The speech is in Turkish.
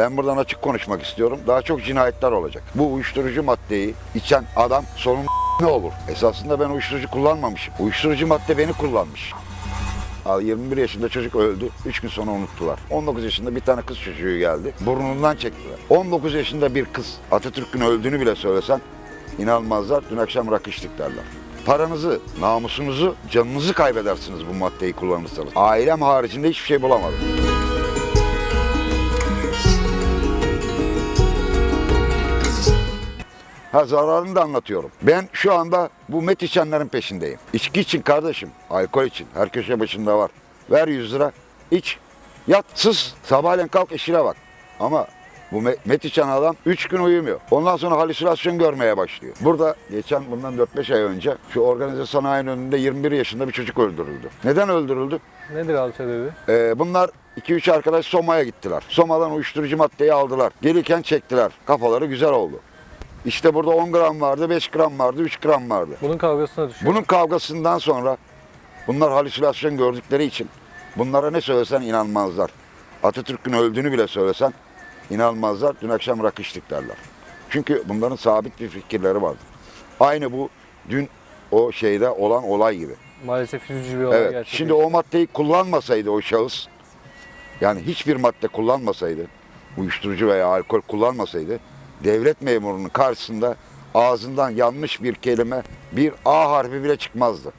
Ben buradan açık konuşmak istiyorum. Daha çok cinayetler olacak. Bu uyuşturucu maddeyi içen adam sonun ne olur? Esasında ben uyuşturucu kullanmamışım. Uyuşturucu madde beni kullanmış. Al 21 yaşında çocuk öldü. 3 gün sonra unuttular. 19 yaşında bir tane kız çocuğu geldi. Burnundan çektiler. 19 yaşında bir kız Atatürk'ün öldüğünü bile söylesen inanmazlar. Dün akşam rakı içtik derler. Paranızı, namusunuzu, canınızı kaybedersiniz bu maddeyi kullanırsanız. Ailem haricinde hiçbir şey bulamadım. Ha zararını da anlatıyorum. Ben şu anda bu met içenlerin peşindeyim. İçki için kardeşim, alkol için. Her köşe başında var. Ver 100 lira, iç, yat, sız. Sabahleyin kalk işine bak. Ama bu me- met içen adam 3 gün uyumuyor. Ondan sonra halüsinasyon görmeye başlıyor. Burada geçen bundan 4-5 ay önce şu organize sanayinin önünde 21 yaşında bir çocuk öldürüldü. Neden öldürüldü? Nedir abi sebebi? Ee, bunlar 2-3 arkadaş Soma'ya gittiler. Soma'dan uyuşturucu maddeyi aldılar. Gelirken çektiler. Kafaları güzel oldu. İşte burada 10 gram vardı, 5 gram vardı, 3 gram vardı. Bunun kavgasına düşüyor. Bunun kavgasından sonra bunlar halüsinasyon gördükleri için bunlara ne söylesen inanmazlar. Atatürk'ün öldüğünü bile söylesen inanmazlar. Dün akşam rakı içtik derler. Çünkü bunların sabit bir fikirleri vardı. Aynı bu dün o şeyde olan olay gibi. Maalesef üzücü bir olay Evet. gerçekleşti. Şimdi o maddeyi kullanmasaydı o şahıs, yani hiçbir madde kullanmasaydı, uyuşturucu veya alkol kullanmasaydı, devlet memurunun karşısında ağzından yanlış bir kelime, bir A harfi bile çıkmazdı.